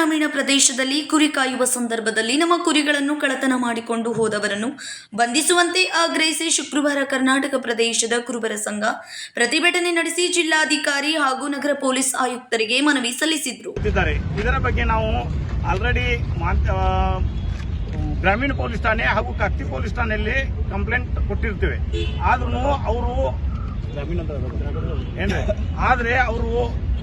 ಗ್ರಾಮೀಣ ಪ್ರದೇಶದಲ್ಲಿ ಕುರಿ ಕಾಯುವ ಸಂದರ್ಭದಲ್ಲಿ ನಮ್ಮ ಕುರಿಗಳನ್ನು ಕಳತನ ಮಾಡಿಕೊಂಡು ಹೋದವರನ್ನು ಬಂಧಿಸುವಂತೆ ಆಗ್ರಹಿಸಿ ಶುಕ್ರವಾರ ಕರ್ನಾಟಕ ಪ್ರದೇಶದ ಕುರುಬರ ಸಂಘ ಪ್ರತಿಭಟನೆ ನಡೆಸಿ ಜಿಲ್ಲಾಧಿಕಾರಿ ಹಾಗೂ ನಗರ ಪೊಲೀಸ್ ಆಯುಕ್ತರಿಗೆ ಮನವಿ ಸಲ್ಲಿಸಿದ್ರು. ಇದರ ಬಗ್ಗೆ ನಾವು ಆಲ್ರೆಡಿ ಗ್ರಾಮೀಣ ಪೊಲೀಸ್ ಠಾಣೆ ಹಾಗೂ ಕತ್ತಿ ಪೊಲೀಸ್ ಠಾಣೆಯಲ್ಲಿ ಕಂಪ್ಲೇಂಟ್ ಕೊಟ್ಟಿರ್ತೇವೆ. ಆದ್ರೂ ಅವರು ಏನ್ರಿ? ಆದ್ರೆ ಅವರು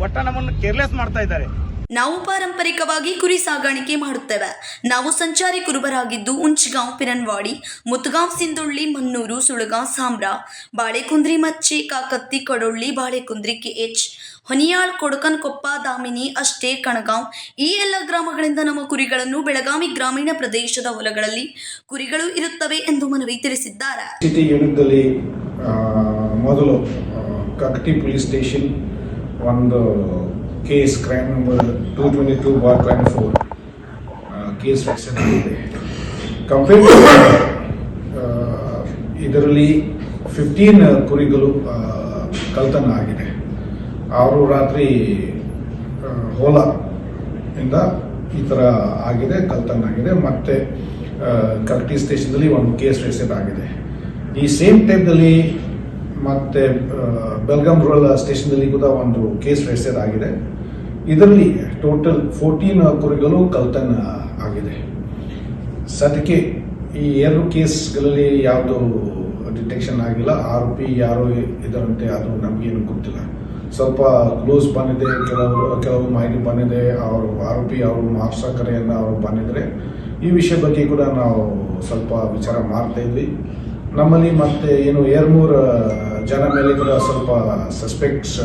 ಒಟ್ಟ ನಮ್ಮನ್ನು ಕೇರ್ಲೆಸ್ ಮಾಡ್ತಾ ಇದ್ದಾರೆ. ನಾವು ಪಾರಂಪರಿಕವಾಗಿ ಕುರಿ ಸಾಗಾಣಿಕೆ ಮಾಡುತ್ತೇವೆ. ನಾವು ಸಂಚಾರಿ ಕುರುಬರಾಗಿದ್ದು ಉಂಚಗಾಂವ್ ಪಿರನ್ವಾಡಿ, ಮುತ್ಗಾಂವ್, ಸಿಂಧುಳ್ಳಿ, ಮನ್ನೂರು ಸುಳಗಾಂವ್ ಸಾಂಬ್ರಾ ಬಾಳೆಕುಂದ್ರಿ, ಮಚ್ಚಿ, ಕಾಕತ್ತಿ, ಕಡೊಳ್ಳಿ, ಬಾಳೆಕುಂದ್ರಿ ಕೆ ಎಚ್ ಹೊನಿಯಾಳ್ ಕೊಡಕನ್ಕೊಪ್ಪ ದಾಮಿನಿ, ಅಷ್ಟೇ, ಕಣಗಾಂವ್ ಈ ಎಲ್ಲ ಗ್ರಾಮಗಳಿಂದ ನಮ್ಮ ಕುರಿಗಳನ್ನು ಬೆಳಗಾವಿ ಗ್ರಾಮೀಣ ಪ್ರದೇಶದ ಹೊಲಗಳಲ್ಲಿ ಕುರಿಗಳು ಇರುತ್ತವೆ ಎಂದು ಮನವಿ ತಿಳಿಸಿದ್ದಾರೆ. ಮೊದಲು ಪೊಲೀಸ್ ಸ್ಟೇಷನ್ ಒಂದು case crime number two twenty two bar crime four case register ಆಗಿದೆ ಕಂಪೇರ್ ಇದರಲ್ಲಿ ಫಿಫ್ಟೀನ್ ಕುರಿಗಳು ಕಲ್ತನ ಆಗಿದೆ. ಅವರು ರಾತ್ರಿ ಹೋಲ ಇಂದ ಈ ಥರ ಆಗಿದೆ ಕಲ್ತನ ಆಗಿದೆ. ಮತ್ತೆ ಕಕಟಿ ಸ್ಟೇಷನ್ದಲ್ಲಿ ಒಂದು ಕೇಸ್ ರಿಜಿಸ್ಟರ್ ಆಗಿದೆ. ಈ ಸೇಮ್ ಟೈಮ್ನಲ್ಲಿ ಮತ್ತೆ ಬೆಲ್ಗಾಂ ರೂರಲ್ ಸ್ಟೇಷನ್ದಲ್ಲಿ ಕೂಡ ಒಂದು ಕೇಸ್ ರಿಜಿಸ್ಟರ್ ಆಗಿದೆ. ಇದರಲ್ಲಿ ಟೋಟಲ್ ಫೋರ್ಟೀನ್ ಕುರಿಗಳು ಕಲ್ತನ ಆಗಿದೆ. ಸದ್ಯಕ್ಕೆ ಈ ಎರಡು ಕೇಸ್ಗಳಲ್ಲಿ ಯಾವುದು ಡಿಟೆಕ್ಷನ್ ಆಗಿಲ್ಲ. ಆರೋಪಿ ಯಾರು ಇದರಂತೆ ಅದು ನಮಗೇನು ಗೊತ್ತಿಲ್ಲ. ಸ್ವಲ್ಪ ಕ್ಲೋಸ್ ಬಂದಿದೆ, ಕೆಲವರು ಕೆಲವು ಮಾಹಿತಿ ಬಂದಿದೆ, ಅವರು ಆರೋಪಿ ಅವರು ಮಹಾರಾಷ್ಟ್ರ ಅವರು ಬಂದಿದ್ರೆ ಈ ವಿಷಯ ಬಗ್ಗೆ ಕೂಡ ನಾವು ಸ್ವಲ್ಪ ವಿಚಾರ ಮಾಡ್ತಾ ಇದ್ವಿ. ನಮ್ಮಲ್ಲಿ ಮತ್ತೆ ಏನು ಏರ್ಮೂರ್ ಜನ ಮೇಲೆ ಕೂಡ ಸ್ವಲ್ಪ ಸಸ್ಪೆಕ್ಟ್ಸ್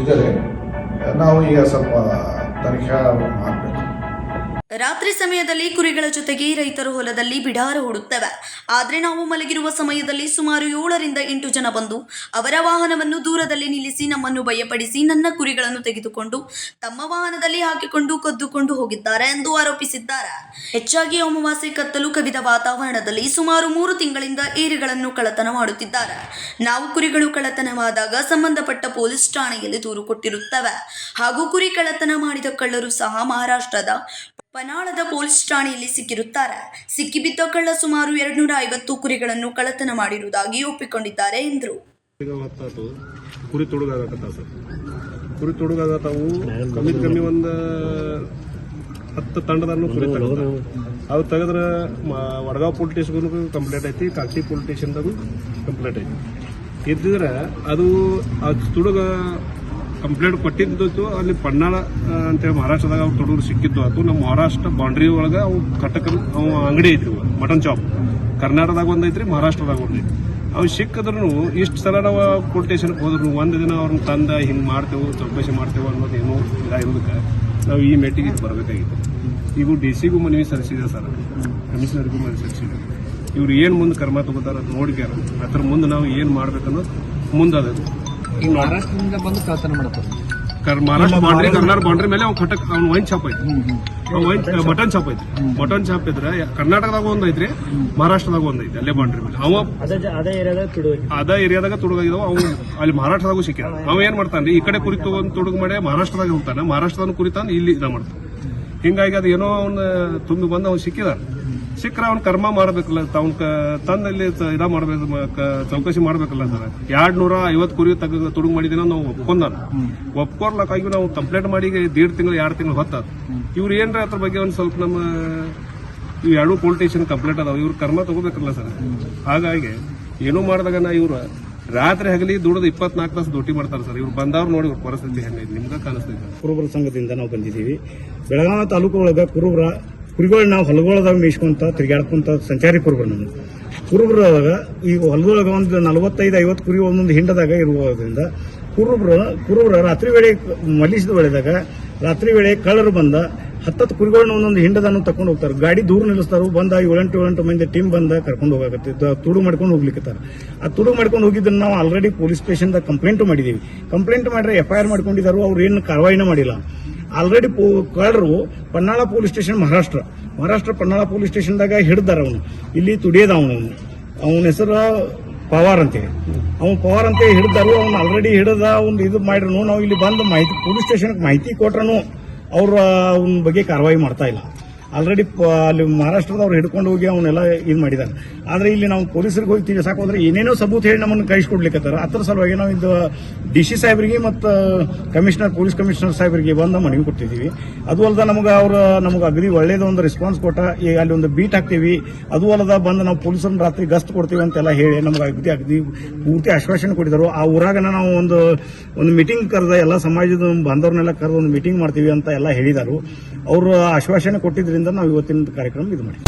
ಇದ್ದಾರೆ. ನಾವು ಈಗ ಸ್ವಲ್ಪ ತನಿಖೆ ಮಾಡಬೇಕು. ರಾತ್ರಿ ಸಮಯದಲ್ಲಿ ಕುರಿಗಳ ಜೊತೆಗೆ ರೈತರು ಹೊಲದಲ್ಲಿ ಬಿಡಾರ ಹೂಡುತ್ತವೆ. ಆದರೆ ನಾವು ಮಲಗಿರುವ ಸಮಯದಲ್ಲಿ ಸುಮಾರು ಏಳರಿಂದ ಎಂಟು ಜನ ಬಂದು ಅವರ ವಾಹನವನ್ನು ದೂರದಲ್ಲಿ ನಿಲ್ಲಿಸಿ ನಮ್ಮನ್ನು ಭಯಪಡಿಸಿ ನನ್ನ ಕುರಿಗಳನ್ನು ತೆಗೆದುಕೊಂಡು ತಮ್ಮ ವಾಹನದಲ್ಲಿ ಹಾಕಿಕೊಂಡು ಕದ್ದುಕೊಂಡು ಹೋಗಿದ್ದಾರೆ ಎಂದು ಆರೋಪಿಸಿದ್ದಾರೆ. ಹೆಚ್ಚಾಗಿ ಅಮಾವಾಸ್ಯೆ ಕತ್ತಲು ಕವಿದ ವಾತಾವರಣದಲ್ಲಿ ಸುಮಾರು ಮೂರು ತಿಂಗಳಿಂದ ಏರಿಗಳನ್ನು ಕಳತನ ಮಾಡುತ್ತಿದ್ದಾರೆ. ನಾವು ಕುರಿಗಳು ಕಳತನವಾದಾಗ ಸಂಬಂಧಪಟ್ಟ ಪೊಲೀಸ್ ಠಾಣೆಯಲ್ಲಿ ದೂರು ಕೊಟ್ಟಿರುತ್ತವೆ. ಹಾಗೂ ಕುರಿ ಕಳತನ ಮಾಡಿದ ಕಳ್ಳರು ಸಹ ಮಹಾರಾಷ್ಟ್ರದ ಪನಾಳದ ಪೊಲೀಸ್ ಠಾಣೆಯಲ್ಲಿ ಸಿಕ್ಕಿರುತ್ತಾರೆ. ಸಿಕ್ಕಿಬಿದ್ದ ಕಳ್ಳ ಸುಮಾರು ಎರಡ್ನೂರ ಐವತ್ತು ಕುರಿಗಳನ್ನು ಕಳ್ಳತನ ಮಾಡಿರುವುದಾಗಿ ಒಪ್ಪಿಕೊಂಡಿದ್ದಾರೆ ಎಂದರು. ಕುರಿ ಕುರಿ ಕಮ್ಮಿ ಕಮ್ಮಿ ಒಂದು ಹತ್ತು ತಂಡದನ್ನು ಕುರಿ ತೆಗೆದ ತೆಗೆದ್ರೆ ವಡಗಾವ್ ಪೊಲೀಸ್ ಸ್ಟೇಷನ್ಗೂ ಕಂಪ್ಲೇಂಟ್ ಐತಿ ಕಾಕಿ ಪೊಲೀಸ್ ಸ್ಟೇಷನ್ದಾಗೂ ಕಂಪ್ಲೇಂಟ್ ಐತಿ. ಇದ್ದಿದ್ರೆ ಅದು ಅದು ತುಡುಗ ಕಂಪ್ಲೇಂಟ್ ಕೊಟ್ಟಿದ್ದು ಅಲ್ಲಿ ಪನ್ನಾಳ ಅಂತೇಳಿ ಮಹಾರಾಷ್ಟ್ರದಾಗ ಅವ್ರು ತೊಡಗರು ಸಿಕ್ಕಿದ್ದು ಅದು ನಮ್ಮ ಮಹಾರಾಷ್ಟ್ರ ಬಾಂಡ್ರಿ ಒಳಗೆ ಅವು ಕಟಕ, ಅವು ಅಂಗಡಿ ಐತ್ರಿ ಮಟನ್ ಚಾಪ್ ಕರ್ನಾಟಕದಾಗ ಒಂದ್ ಐತ್ರಿ, ಮಹಾರಾಷ್ಟ್ರದಾಗ ಒಂದ್ ಅವು ಸಿಕ್ಕಿದ್ರು ಇಷ್ಟು ಸಲ ನಾವು ಪೊಲೀಸ್ ಸ್ಟೇಷನ್ಗೆ ಹೋದ್ರು ಒಂದು ದಿನ ಅವ್ರನ್ನ ತಂದ ಹಿಂಗೆ ಮಾಡ್ತೇವೆ ಚೌಕಾಸಿ ಮಾಡ್ತೇವೆ ಅನ್ನೋದು ಏನೋ ಇದಾಗಿರೋದಕ್ಕೆ ನಾವು ಈ ಮೆಟ್ಟಿಗೆ ಬರಬೇಕಾಗಿತ್ತು. ಇವು ಡಿ ಸಿಗೂ ಮನವಿ ಸಲ್ಲಿಸಿದೆ ಸರ್. ಕಮಿಷನರ್ಗೂ ಮನವಿ ಸಲ್ಲಿಸಿದೆ. ಇವ್ರು ಏನು ಮುಂದೆ ಕರ್ಮ ತಗೋತಾರ ಅದು ನೋಡ್ಕ್ಯಾರ. ಅದ್ರ ಮುಂದೆ ನಾವು ಏನು ಮಾಡ್ಬೇಕನ್ನೋದು ಮುಂದೆ ಈ ಮಹಾರಾಷ್ಟ್ರದಿಂದ ಬಂದು ಕಳ್ತನ ಮಾಡ್ತಾರೆ. ಕರ್ ಮಹಾರಾಷ್ಟ್ರ ಬಾಂಡ್ರಿ ಕರ್ನಾಟಕ ಬಾಂಡ್ರಿ ಮೇಲೆ ಅವ್ನು ಕಟಕ್ ಅವ್ನು ವೈನ್ ಶಾಪ್ ಐತಿ. ಅವ್ನ್ ವೈನ್ ಮಟನ್ ಶಾಪ್ ಐತಿ. ಮಟನ್ ಶಾಪ್ ಇದ್ರೆ ಕರ್ನಾಟಕದಾಗ ಒಂದ್ ಐತ್ರಿ ಮಹಾರಾಷ್ಟ್ರದಾಗ ಒಂದ್ ಐತಿ ಅಲ್ಲೇ ಬಾಂಡ್ರಿ ಮೇಲೆ. ಅವ ಅದೇ ಏರಿಯಾದಾಗ ತುಡುಗಾಗಿದಾವ ಅವು ಅಲ್ಲಿ ಮಹಾರಾಷ್ಟ್ರದಾಗೂ ಸಿಕ್ಕಿದ ಅವ ಏನ್ ಮಾಡ್ತಾನೆ ಈ ಕಡೆ ಕುರಿತು ಒಂದು ತುಡುಗು ಮಾಡಿ ಮಹಾರಾಷ್ಟ್ರದಾಗ ಹೋಗ್ತಾನೆ. ಮಹಾರಾಷ್ಟ್ರದಾಗ ಕುರಿತಾನೆ ಇಲ್ಲಿ ಇದ ಮಾಡ್ತಾನೆ. ಹಿಂಗಾಗಿ ಅದು ಏನೋ ಅವ್ನ ತುಂಬಿ ಬಂದು ಅವ್ನು ಸಿಕ್ಕಿದ ಸಿಕ್ಕರೆ ಅವ್ನ ಕರ್ಮ ಮಾಡ್ಬೇಕಲ್ಲ ಅವ್ನ ತಂದಲ್ಲಿ ಇದ ಮಾಡ್ಬೇಕು ಚೌಕಸಿ ಮಾಡ್ಬೇಕಲ್ಲ ಸರ್. ಎರಡ್ ನೂರ ಐವತ್ ಕುರಿ ತಗ ತುಡುಗ್ ಮಾಡಿದಿನ ನಾವು ಒಪ್ಕೊಂಡ ಒಪ್ಕೊರ್ಲಕ್ಕಾಗಿ ನಾವು ಕಂಪ್ಲೇಂಟ್ ಮಾಡಿ ದೇಡ್ ತಿಂಗಳು ಎರಡು ತಿಂಗಳು ಹೊತ್ತ ಇವ್ರು ಏನ್ರ ಅದ್ರ ಬಗ್ಗೆ ಒಂದ್ ಸ್ವಲ್ಪ ನಮ್ಮ ಇವು ಎರಡು ಪೊಲೀಸ್ ಸ್ಟೇಷನ್ ಕಂಪ್ಲೇಂಟ್ ಅದಾವ. ಇವ್ರು ಕರ್ಮ ತಗೋಬೇಕಲ್ಲ ಸರ್. ಹಾಗಾಗಿ ಏನೋ ಮಾಡಿದಾಗ ನಾ ಇವ್ರು ರಾತ್ರಿ ಹಗಲಿ ದುಡ್ದು ಇಪ್ಪತ್ನಾಲ್ಕು ತಾಸು ಡ್ಯೂಟಿ ಮಾಡ್ತಾರೆ ಸರ್. ಇವ್ರು ಬಂದವ್ರು ನೋಡಿ ಪರಿಸ್ಥಿತಿ ಹೆಂಗೈತಿ. ನಿಮ್ಗೆ ಕಾಣಿಸ್ತೈತೆ ಕುರುಬರ ಸಂಘದಿಂದ ನಾವು ಬಂದಿದ್ದೀವಿ. ಬೆಳಗಾವಿ ತಾಲೂಕು ಒಳಗೆ ಕುರುಬರ ಕುರಿಗಳು ನಾವು ಹೊಲಗೊಳದಾಗ ಮೇಯ್ಸ್ಕೊಂತ ತಿರುಗಾಡ್ಕೊಂತ ಸಂಚಾರಿ ಕುರುಬರು ನಾವು ಕುರುಬರದಾಗ ಈಗ ಹೊಲದೊಳಗೆ ಒಂದು ನಲವತ್ತೈದು, ಐವತ್ತು ಕುರಿ ಒಂದೊಂದು ಹಿಂಡದಾಗ ಇರುವುದರಿಂದ ಕುರುಬರು, ಕುರುಬರ ರಾತ್ರಿ ವೇಳೆ ಮಲಿಸಿದ ಬೆಳೆದಾಗ ರಾತ್ರಿ ವೇಳೆ ಕಳ್ಳರು ಬಂದ ಹತ್ತತ್ತು ಕುರಿಗಳನ್ನ ಒಂದೊಂದು ಹಿಂಡದನ್ನು ತಕೊಂಡು ಹೋಗ್ತಾರೆ. ಗಾಡಿ ದೂರ ನಿಲ್ಲಿಸ್ತಾರೆ, ಬಂದ ಏಳೆಂಟು ಏಳೆಂಟು ಮಂದಿ ಟೀಮ್ ಬಂದ ಕರ್ಕೊಂಡು ಹೋಗಕತ್ತೆ ತುಡು ಮಾಡ್ಕೊಂಡು ಹೋಗ್ಲಿಕ್ಕತ್ತಾರ ಆ ತುಡು ಮಾಡ್ಕೊಂಡು ಹೋಗಿದ್ದನ್ನು ನಾವು ಆಲ್ರೆಡಿ ಪೊಲೀಸ್ ಸ್ಟೇಷನ್ದಾಗ ಕಂಪ್ಲೇಂಟ್ ಮಾಡಿದೀವಿ. ಕಂಪ್ಲೇಂಟ್ ಮಾಡ್ರೆ ಎಫ್ ಐ ಆರ್ ಅವ್ರು ಏನು ಕಾರ್ವಾಯಿನ ಮಾಡಿಲ್ಲ. Already ಕಳರು Pannala police station Maharashtra. Maharashtra Pannala police ಸ್ಟೇಷನ್ದಾಗ ಹಿಡ್ದಾರ ಅವನು. ಇಲ್ಲಿ ತುಡಿಯದ ಅವನು ಅವನ. ಹೆಸರು ಪವಾರ್ ಅಂತೇಳಿ ಅವ್ನು ಪವಾರ್ ಅಂತ ಹಿಡ್ದಾರು, ಅವ್ನು ಆಲ್ರೆಡಿ ಹಿಡ್ದ, ಅವ್ನು ಇದು ಮಾಡಿದ್ರು ನಾವು ಇಲ್ಲಿ ಬಂದು ಮಾಹಿತಿ ಪೊಲೀಸ್ ಸ್ಟೇಷನ್ಗೆ ಮಾಹಿತಿ ಕೊಟ್ರನು, ಅವ್ರ, ಅವನ ಬಗ್ಗೆ ಕಾರ್ವಾಯಿ ಮಾಡ್ತಾ ಇಲ್ಲ. ಆಲ್ರೆಡಿ ಅಲ್ಲಿ ಮಹಾರಾಷ್ಟ್ರದವ್ರು ಹಿಡ್ಕೊಂಡು ಹೋಗಿ ಅವನ್ನೆಲ್ಲ ಇದು ಮಾಡಿದ್ದಾರೆ. ಆದ್ರೆ ಇಲ್ಲಿ ನಾವು ಪೊಲೀಸರಿಗೆ ಹೋಗಿ ತಿಳಿಸಾಕ ಹೋದ್ರೆ ಏನೇನೋ ಸಬೂತ್ ಹೇಳಿ ನಮ್ಮನ್ನು ಕಳಿಸ್ಕೊಡ್ಲಿಕ್ಕತ್ತಾರ ಅದ್ರ ಸಲುವಾಗಿ ನಾವು ಇದು ಡಿ ಸಿ ಸಾಹೇಬರಿಗೆ ಮತ್ತು ಕಮಿಷನರ್ ಪೊಲೀಸ್ ಕಮಿಷನರ್ ಸಾಹೇಬರಿಗೆ ಬಂದು ಮನವಿ ಕೊಟ್ಟಿದ್ದೀವಿ. ಅದು ಅಲ್ಲದ ನಮಗೆ ಅವರು, ನಮಗೆ ಅಗದಿ ಒಳ್ಳೇದು ಒಂದು ರೆಸ್ಪಾನ್ಸ್ ಕೊಟ್ಟ ಈಗ ಅಲ್ಲಿ ಒಂದು ಬೀಟ್ ಹಾಕ್ತೀವಿ. ಅದು ಅಲ್ಲದ ಬಂದು ನಾವು ಪೊಲೀಸರನ್ನ ರಾತ್ರಿ ಗಸ್ತ್ ಕೊಡ್ತೀವಿ ಅಂತೆಲ್ಲ ಹೇಳಿ ನಮ್ಗೆ ಅಗದಿ ಅಗದಿ ಪೂರ್ತಿ ಆಶ್ವಾಸನೆ ಕೊಟ್ಟಿದ್ದರು. ಆ ಊರಾಗನ ನಾವು ಒಂದು ಒಂದು ಮೀಟಿಂಗ್ ಕರೆದ ಎಲ್ಲ ಸಮಾಜದ ಬಾಂಧವ್ರನ್ನೆಲ್ಲ ಕರೆದು ಒಂದು ಮೀಟಿಂಗ್ ಮಾಡ್ತೀವಿ ಅಂತ ಎಲ್ಲ ಹೇಳಿದರು. ಅವರು ಆಶ್ವಾಸನೆ ಕೊಟ್ಟಿದ್ದರಿಂದ ನಾವು ಇವತ್ತಿನ ಕಾರ್ಯಕ್ರಮ ಇದು ಮಾಡಿದ್ವಿ.